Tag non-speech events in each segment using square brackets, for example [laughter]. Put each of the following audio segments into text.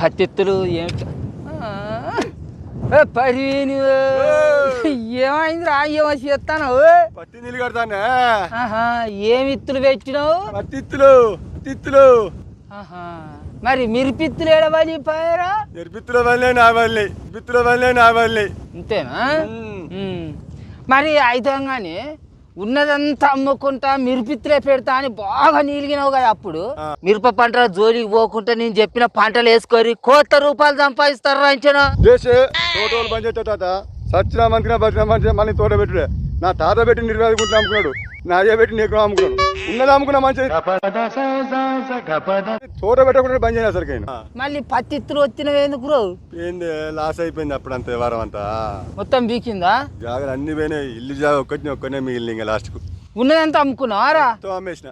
పత్తిత్తులు ఏమిటి? పరివీని ఏమైంది రా ఏమో చేస్తాను పత్తి నీళ్ళు కడతానే. ఆహా ఏమి ఇత్తులు పెట్టినావు? పత్తిత్తులు తిత్తులు ఆహా మరి మిరిపిత్తులు ఏడవాలి పాయరా ఎరిపిత్తుల వల్లే నా వల్లే పిత్తుల వల్లే నా వల్లే అంతేనా. మరి అయితంగానే ఉన్నదంతా అమ్ముకుంటా మిరిపిత్తులే పెడతా అని బాగా నీలిగినావు కదా అప్పుడు. మిరప పంటల జోలికి పోకుంటే నేను చెప్పిన పంటలు వేసుకొని కోట్ల రూపాయలు సంపాదిస్తారు తోటోలు సచ్చినా బతినా మంచిగా మళ్ళీ తోట పెట్టుడే. నా తాత పెట్టి నిర్వాహకుంటూ అమ్ముకున్నాడు నా అయ్య పెట్టి నీకు అమ్ముకున్నాడు ఉన్నది అమ్ముకున్నా మంచిది తోట పెట్టకుండా బంద్ చేయను అసలు మళ్ళీ పత్తిత్తులు వచ్చినవి ఎందుకు రో? ఏంది లాస్ అయిపోయింది అప్పుడు అంత వారం అంతా. మొత్తం బీకిందా జాగ్రత్త అన్ని పోయినాయి. ఇల్లు జాగా ఒక్కటి ఒక్కనే మిగిలిన ఇంకా లాస్ట్కు ఉన్నదంతా అమ్ముకున్నావారా తో అమ్మేసిన.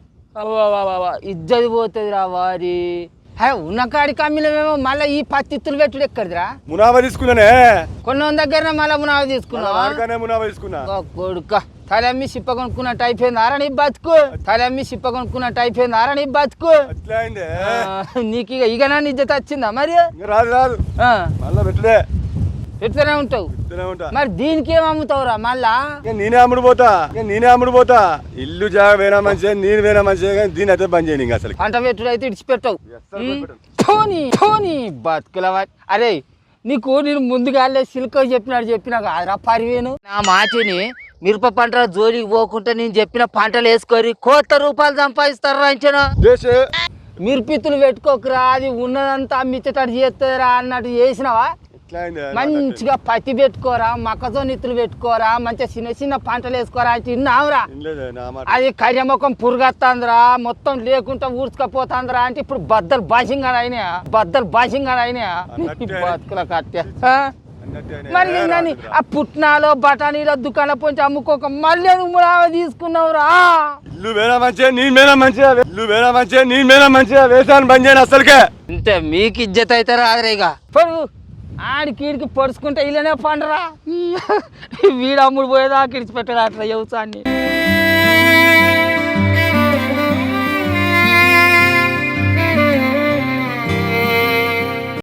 ఇజ్జది పోతుంది రా వారి. హే ఉన్న కాడికి అమ్మినమేమో మళ్ళీ ఈ పత్తిత్తులు పెట్టుడు ఎక్కడిదిరా? మునాభా తీసుకున్నానే? కొన్న దగ్గర మళ్ళీ మునావ తీసుకున్నావా? వాడికనే మునాభా తీసుకున్నా. కొడుక తలమ్మి సిప్ప కొనుక్కున్నట్టు అయిపోయింది ఆరా నీ బతుకు. తలమ్మి సిప్ప కొనుక్కున్నట్టు అయిపోయింది ఆరా నీ బతుకు. నీకు ఇక ఇక నా నిజత వచ్చిందా మరి? రాదు రాదు. మళ్ళా పెట్టుడే. పెడుతూనే ఉంటావు? మరి దీనికి ఏం అమ్ముతావురా మళ్ళా? నేనే అమ్ముడు పోతా నేనే అమ్ముడు పోతా. ఇల్లు జాగా వేనా మంచిగా నేను వేనా మంచిగా కానీ దీని అయితే బంద్ ఇంకా అసలు పంట పెట్టుడు అయితే ఇడిచిపెట్టవు. ధోని ధోని బతుకులవా అరే నీకు నేను ముందుగాలే సిల్క్ చెప్పినాడు చెప్పినా కాదురా పరివేను నా మాచిని మిరప పంటల జోలికి పోకుంటే నేను చెప్పిన పంటలు వేసుకొని కోట్ల రూపాయలు సంపాదిస్తారు చేసే మిరపిత్తులు పెట్టుకోకురా అది ఉన్నదంతా అమ్మిచ్చేటట్టు చేస్తారా అన్నట్టు చేసినావా? మంచిగా పత్తి పెట్టుకోరా మొక్కజొన్న ఇత్తులు పెట్టుకోరా మంచిగా చిన్న చిన్న పంటలు వేసుకోరా అంటే మాట. అది కర్యముఖం పురుగత్తాందిరా మొత్తం లేకుండా ఊడ్చుకపోతాందిరా అంటే ఇప్పుడు బద్దలు బాసింగా అయినా బద్దలు బాసింగా అయినా అన్నట్టే. [laughs] బతుకుల కట్టె. ఆ? అన్నట్టే మరి నన్ను ఆ పుట్నాలో బఠానీలో దుకాణం పోయి అమ్ముకోక మళ్ళీ నువ్వు తీసుకున్నావురా? ఇల్లు వేనా మంచిగా నేను వేనా మంచిగా ఇల్లు వేనా మంచిగా నేను మంచిగా వేసాను బంద్ చేయను అసలుకే అంతే మీకు ఇజ్జత్ అయితే రాదురా ఇక ఆడికీడికి ఆడికి ఈడికి ఇలానే పండరా? వీడమ్ముడు పోయేదా కిడిచి ఇడిచిపెట్టాడు అట్లా వ్యవసాయాన్ని